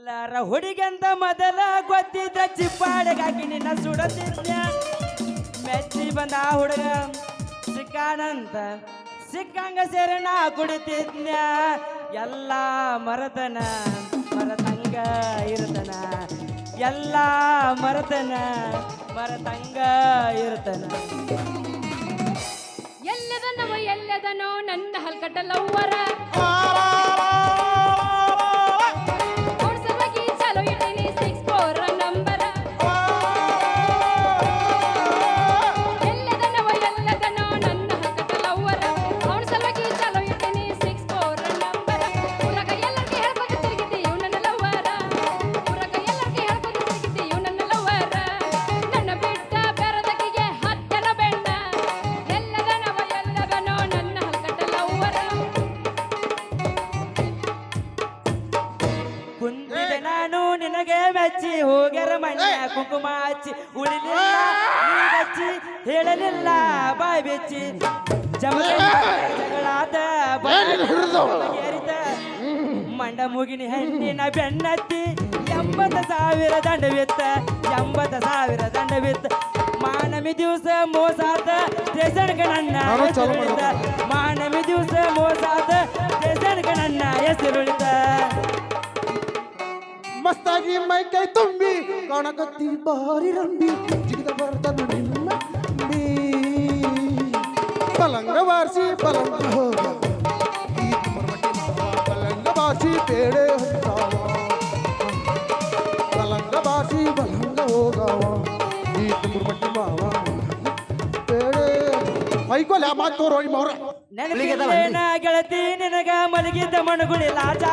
ಎಲ್ಲಾರ ಹುಡುಗಂತ ಮೊದಲ ಗೊತ್ತಿದ್ದ ಚಿಪ್ಪಾಡಗಾಗಿ ನಿನ್ನ ಸುಡತಿದ್ಯ ಮೆಚ್ಚಿ ಬಂದ ಆ ಹುಡುಗ ಸಿಕ್ಕಾನಂತ ಸಿಕ್ಕಂಗ ಸೇರಿ ನಾ ಕುಡಿತಿದ್ಯ ಎಲ್ಲ ಮರತನ ಮರತಂಗ ಇರ್ತನ. ಎಲ್ಲ ಮರತನ ಮರತಂಗ ಇರ್ತನ. ಎಲ್ಲದನವ ಎಲ್ಲದನೋ ನನ್ನ ಹಲ್ಕಟ್ಟಲ್ಲವರ ಅವ್ರ ಕುಂಕುಮ ಹಚ್ಚಿ ಉಳಿಲಿಲ್ಲ ನೀ ಹಚ್ಚಿ ಹೇಳಲಿಲ್ಲ ಬಾಯ್ ಬೆಚ್ಚಿ ಜಮಗ ಜಗಳಾದ ಬಗೆಹರಿತ. ಮಂಡ ಮುಗಿನಿ ಹೆಣ್ಣಿನ ಬೆನ್ನತ್ತಿ ಎಂಬತ್ತು ಸಾವಿರ ದಂಡವಿತ್ತ ಎಂಬತ್ತು ಸಾವಿರ ದಂಡವಿತ್ತ ಮಾನಮಿ ದಿವಸ ಮೋಸಾದ ಸ್ಟೇಷನ್ಗೆ ನನ್ನ ಹೆಸರುಳಿತ ಮಾನವಿ ದಿವಸ ಮೋಸಾದ ಸ್ಟೇಷನ್ಗೆ ನನ್ನ ಹೆಸರುಳಿತ ಮಸ್ತಾಗಿ ಮೈ ಕೈ ತುಂಬಿ ಕಾಣಕತ್ತಿ ಬಾರಿ ರಂಬಿ ಜಿಗಿದ ಬರ್ತಾನ ನಿಮ್ಮ ಬಿ ಪಲಂಗ ಬಾರಿಸಿ ಪಲಂಗ ಹೋಗ ಈ ಮರಮಟ್ಟಿ ಮಾವ ಪಲಂಗ ಬಾರಿಸಿ ಬೇಡೆ ಹತ್ತಾವ ಪಲಂಗ ಬಾರಿಸಿ ಪಲಂಗ ಹೋಗವ ಈ ಮರಮಟ್ಟಿ ಮಾವ ಬೇಡೆ ಮೈಕೋಲ್ ಯಾ ಮಾತು ತೋರೋ ಈ ಮೌರ ನೆನಪಿನ ಗೆಳತಿ ನಿನಗ ಮಲಗಿದ್ದ ಮಣಗುಳಿ ಲಾಜ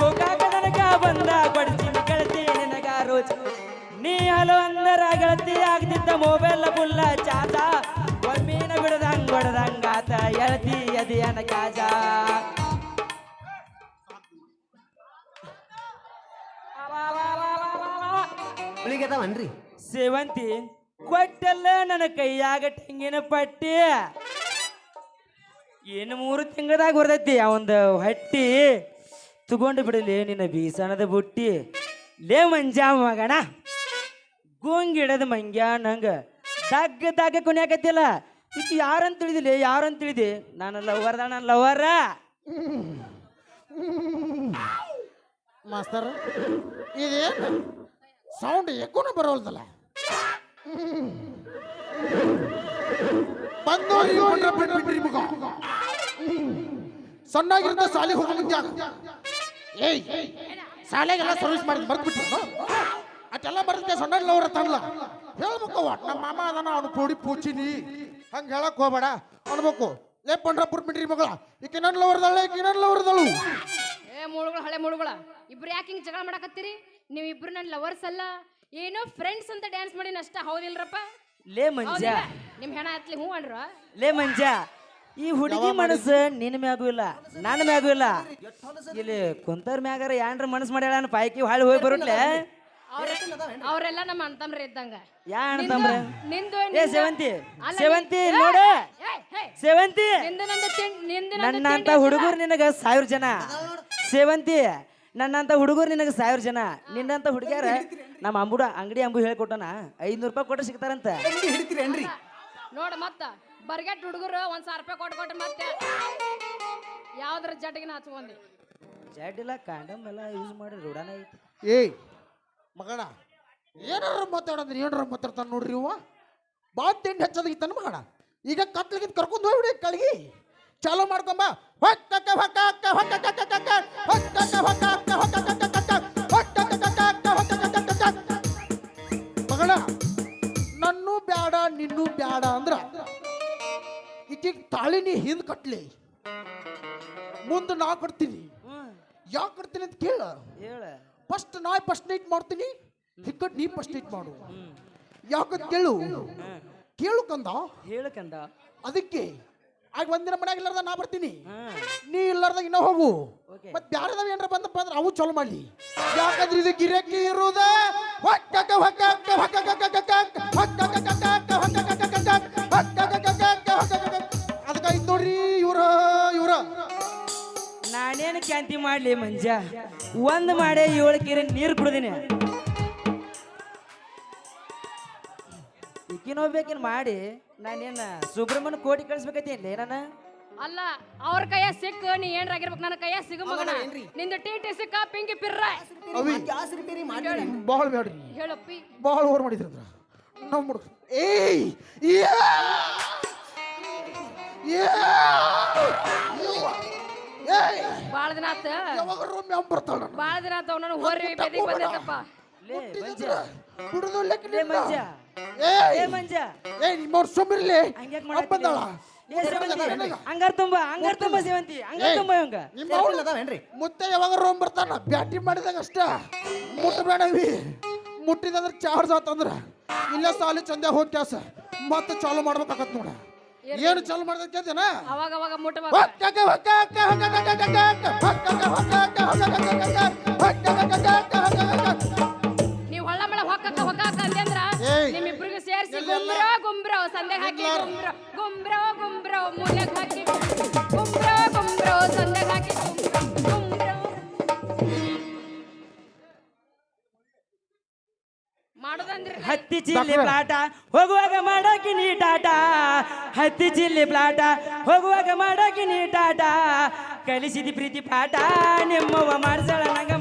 ಗೋಕಾಕ ನನಗ ಬಂದ ಕೊಡ್ತೀನಿ ನೀ ಹಲೋ ಅಂದರ ಗೆಳತಿ ಆಗ್ತಿದ್ದ ಮೊಬೈಲ್ ಬುಲ್ಲ ಚಾಜ ಒಮ್ಮಿನ ಬಿಡದಂಗ ಹೊಡೆದಂಗಾತ ಎಳತಿ ಎದಿಯನ ಕಾಜ ಹುಳಿಗೆದವನ್ರಿ ಸೇವಂತಿ ಕೊಟ್ಟಲ್ಲ ನನ್ನ ಕೈಯಾಗ ತೆಂಗಿನ ಪಟ್ಟಿ. ಏನು ಮೂರು ತಿಂಗಳದಾಗ ಬರ್ತೈತಿ ಅವಂದು ಹಟ್ಟಿ. ತಗೊಂಡು ಬಿಡಲಿ ನಿನ್ನ ಬೀಸಣದ ಬುಟ್ಟಿ. ಲೇ ಮಂಜ ಮಗಣ ಗುಂಗಿಡದ ಮಂಗ್ಯ ನಂಗ. ದಗ್ಗ ದಗ್ಗ ಕುಣಿಯಾಕತ್ತಿಲ್ಲ. ಈಗ ಯಾರಂತ ತಿಳಿದಿಲ್ಲ? ಯಾರಂತ ತಿಳಿದಿ? ನಾನು ಲವರ್ದ ನಾನು ಲವರ. ಮಾಸ್ತರ್, ಇದೇನು? ಸೌಂಡ್ ಎಕ್ಕೂ ಬರೋಲ್ದಲ್ಲ. ಬಂದು ಬಿಟ್ಬಿಟ್ರಿ ಮಗ ಸಣ್ಣಾಗಿರ್ತ ಶಾಲೆಗೆ ಹೋಗೋ ಮುಂಜಾಗ ಏಯ್ ಶಾಲೆಗೆಲ್ಲ ಸರ್ವಿಸ್ ಮಾಡಿದ್ ಬರ್ಬಿಟ್ಟು ಅಷ್ಟೆಲ್ಲ ಬರುತ್ತೆ ಸೊಂಡಲ್ಲಿ ಅವ್ರ ತಂದ್ಲ ಹೇಳ್ಬೇಕು ಒಟ್ ನಮ್ಮ ಮಾಮ ಅದಾನ ಅವ್ನು ಕೂಡಿ ಪೂಚಿನಿ. ಹಂಗೆ ಹೇಳಕ್ ಹೋಗ್ಬೇಡ ಅನ್ಬೇಕು. ಲೇ ಪಂಡ್ರಪುರ ಬಿಡ್ರಿ ಮಗಳ ಈಕೆ ನನ್ನ ಲವರ್ದಳೆ ಈಕೆ ನನ್ನ ಲವರ್ದಳು. ಏ ಮುಳುಗಳ ಹಳೆ ಮುಳುಗಳ ಇಬ್ರು ಯಾಕೆ ಹಿಂಗೆ ಜಗಳ ಮಾಡಕತ್ತೀರಿ? ನೀವು ಇಬ್ರು ನನ್ನ ಲವರ್ಸ್ ಅಲ್ಲ. ಏನೋ ಫ್ರೆಂಡ್ಸ್ ಅಂತ ಡ್ಯಾನ್ಸ್ ಮಾಡಿ ನಷ್ಟ ಹೌದಿಲ್ರಪ್ಪ? ಲೇ ಮಂಜ. ಹೌದಿಲ್ಲ. ನಿಮ್ ಹೆಣ ಹತ್ಲಿ ಹೂ ಅಂದ್ರ ಲೇ ಮಂಜ ಈ ಹುಡುಗಿ ಮನಸ್ಸು ನಿನ್ನ ಮ್ಯಾಗೂ ಇಲ್ಲ ನನ್ನ ಮ್ಯಾಗೂ ಇಲ್ಲ. ಇಲ್ಲಿ ಕುಂತರ್ ಮ್ಯಾಗಾರ ಏನ್ರ ಮನಸ್ಸು ಮಾಡ್ಯಾಳ ಪಾಯ್ಕಿ ಹಾಳಿ ಹೋಗಿ ಬರುಟ್ಲೆ ಅವರೆಲ್ಲ ನಮ್ಮ ಅಂತಮ್ರ ಇದ್ದಂಗ. ಯಾ ನಿಂದು ಏ ಸೇವಂತಿ ಸೇವಂತಿ ನೋಡು. ಸೇವಂತಿ. ನನ್ನಂತ ಹುಡುಗರು ನಿನಗ ಸಾವಿರ ಜನ. ಸೇವಂತಿ ನನ್ನಂತ ಹುಡುಗರು ನಿನಗೆ ಸಾವಿರ ಜನ. ನಿನ್ನಂತ ಹುಡುಗ್ಯಾರ ನಮ್ಮ ಅಂಬುಡ ಅಂಗಡಿ ಅಂಬು ಹೇಳ್ಕೊಟ್ಟನ. ಐದ್ನೂರು ರೂಪಾಯಿ ಕೊಟ್ಟು ಸಿಗ್ತಾರಂತ. ಹಿಡಿತೀರೇನ್ರಿ? ನೋಡ ಮತ್ತ. ಬರ್ಗೆಟ್ ಹುಡುಗರು ಒಂದ್ ಸಾವಿರ ರೂಪಾಯಿ ಕೊಟ್ಟು ಕೊಟ್ಟು ಮತ್ತೆ ಯಾವ್ದ್ರ ಜಡ್ಗಿನ ಹಚ್ಕೊಂಡಿ. ಜಡ್ಡಿಲ್ಲ ಕಾಂಡಮ್ ಎಲ್ಲ ಯೂಸ್ ಮಾಡಿ ರೂಢಾನ ಐತಿ. ಏಯ್ ಮಗಣ ಏನಾರ ಮಾತಾಡಂದ್ರೆ ಏನಾರ ಮಾತಾಡ್ತಾನೆ ನೋಡ್ರಿ ಇವ ಭಾಳ ತಿಂಡಿ ಹೆಚ್ಚೋದಕ್ಕಿತ್ತಾನ ಮಗಣ. ಈಗ ಕತ್ಲಿಗಿದ್ ಕರ್ಕೊಂಡು ಹೋಗ್ಬಿಡಿ ಕಳ್ಗಿ ಚಾಲೋ ಮಾಡ್ಕೊಂಬ ಹೊಕ್ಕ ಹೊಕ್ಕ ಹೊಕ್ಕಕ್ಕ ಹೊಕ್ಕ ಹೊಕ್ಕ ಹೊಕ್ಕ ಹೊಕ್ಕಕ್ಕ ಈಕಿಗೆ ತಾಳಿನಿ ಹಿಂದ್ ಕಟ್ಲಿ. ಮುಂದೆ ನಾ ಕಟ್ತೀನಿ. ಯಾಕೆ ಕಟ್ತೀನಿ ಅಂತ ಕೇಳ. ಹೇಳ. ಫಸ್ಟ್ ನಾ ಫಸ್ಟ್ ನೈಟ್ ಮಾಡ್ತೀನಿ ಹಿಕ್ಕಟ್ ನೀ ಫಸ್ಟ್ ನೈಟ್ ಮಾಡು. ಯಾಕಂತ ಕೇಳು. ಕೇಳು ಕಂದ. ಹೇಳಕಂದ ಅದಕ್ಕೆ ಆಗ ಒಂದಿನ ಮನ್ಯಾಗ ಇಲ್ಲಾರ್ದ ನಾ ಬರ್ತೀನಿ. ನೀ ಇಲ್ಲಾರ್ದ ಇನ್ನ ಹೋಗು. ಮತ್ ಬ್ಯಾರದವ ಏನಾರ ಬಂದಪ್ಪ ಅಂದ್ರೆ ಅವು ಚಲೋ ಮಾಡ್ಲಿ. ಯಾಕಂದ್ರೆ ಇದು ಗಿರಕಿ ಇರುದ. ಹೊಕ್ಕ ಹೊಕ್ಕ ಹೊಕ್ಕ ಹೊಕ್ಕಕ ಮಾಡ್ಲಿ ಮಂಜ. ಒಂದ್ ಮಾಡೇ ಏಳು ಕೆರೆ ನೀರು ಕುಡ್ದಿನಿ. ಹೋಗ್ಬೇಕಿನ್ ಮಾಡಿ ನಾನೇನ ಸುಬ್ರಹ್ಮಣ್ಯ ಕೋಟಿ ಕಳಿಸ್ಬೇಕೈತಿ ನಾನು? ಅಲ್ಲ ಅವ್ರ ಕೈಯ ಸಿಕ್ಕ ನೀ ಏನ್ರಾಗಿರ್ಬೇಕು ನನ್ನ ಕೈಯ ಸಿಗು ಮಗನ. ನಿಂದ ಟಿ ಟಿ ಸಿಕ್ಕ ಪಿಂಕಿ ಪಿರ್ರ. ಅವಿ ಗ್ಯಾಸ್ ರಿಪೇರಿ ಮಾಡಿ ಭಾಳ ಬೇಡ್ರಿ ಹೇಳಪ್ಪಿ ಬಹಳ ಓವರ್ ಮಾಡಿದ್ರಿ ಅದ್ರ. ನಮ್ಮ ಹುಡುಗ ಏಯ್ ಯಾ! ಯಾ! ಬಾಳ ದಿನ ಆತ. ಯಾವಾಗ ರೂಮ್ ಯಾವ ಬರ್ತಾಳ ನಾನು ಬಾಳ ದಿನ ಆತ ಅವನನ್ನು ಹೋರಿ ಬೆದಿಗೆ ಬಂದೈತಪ್ಪ. ಲೇ ಮಂಜ. ಕುಡಿದು ಲೇ ಮಂಜ. ಏ ಮಂಜ. ಏಯ್ ನಿಮ್ಮವ್ರ ಸುಮ್ಮಿರ್ಲಿ ಹಂಗ್ಯಾಕ್ ಅಪ್ಪ ಬಂದಾಳ ಏ ಸೇವಂತಿ ಹಂಗಾರ ತುಂಬ ಹಂಗಾರ ತುಂಬ ಸೇವಂತಿ ಹಂಗಾರ ತುಂಬ ಇವಂಗ. ನಿಮ್ಮ Circle ಅವ್ನು ಅದಾವೇನ್ರಿ ಮುತ್ತೆ ಯಾವಾಗ ರೂಮ್ ಬರ್ತಾನ? ಬ್ಯಾಟಿ ಮಾಡಿದಾಗ ಅಷ್ಟ. ಮುಟ್ಟಬೇಡವಿ ಮುಟ್ಟಿದಂದ್ರೆ ಚಾರ್ಜ್ ಆತಂದ್ರ. ಇಲ್ಲ ಸಾಲಿ ಚಂದ ಹೋಗಿ ಕ್ಯಾಸ ಮತ್ತೆ ಚಾಲು ಮಾಡ್ಬೇಕಾಗತ್ ನೋಡ. ಏನು ಚಾಲು ಮಾಡ್ದಕ್ಕೆ ಜನ ಅವಾಗ ಅವಾಗ ನೀವು ಹೊಳ್ಳ ಮಳ ಹೊಕ್ಕಕ್ಕ ಅಂದ್ರ ಅಂತಂದ್ರ ನಿಮ್ಮಿಬ್ರಿಗೂ ಸೇರಿಸಿ ಗುಂಬ್ರೋ ಸಂದೇಹ ಹಾಕಿ ಗುಂಬ್ರೋ ಗುಂಬ್ರೋ ಗುಂಬ್ರೋ ಮೂಲಕ್ ಹಾಕಿ. ಗುಂಬ್ರೋ ಮಾಡೋದಂದ್ರಿ ಹತ್ತಿ ಚಿಲ್ಲಿ ಪ್ಲಾಟ ಹೋಗುವಾಗ ಮಾಡೋಕೆ ನೀ ಟಾಟ. ಹತ್ತಿ ಚಿಲ್ಲಿ ಪ್ಲಾಟ ಹೋಗುವಾಗ ಮಾಡೋಕೆ ನೀ ಟಾಟ. ಕಲಿಸಿದಿ ಪ್ರೀತಿ ಪಾಠ ನಿಮ್ಮವ್ವ ಮಾಡ್ಸಳ ನಂಗ